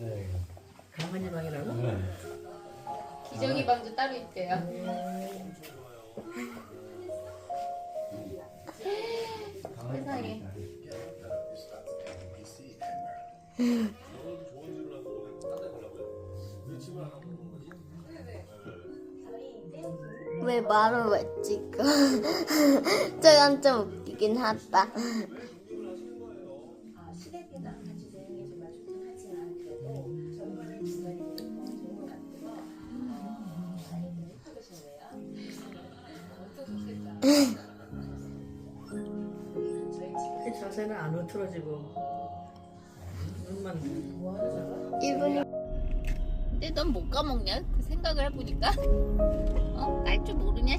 네. 강한이 방이라고? 네. 기정이 방도 따로 있대요. 세상에. 왜 말을 왜 찍어? 저건 좀 웃기긴 하다. 그 자세는 안 흐트러지고 눈만 이분이 근데 넌 못 까먹냐? 그 생각을 해보니까. 어? 깔 줄 모르냐,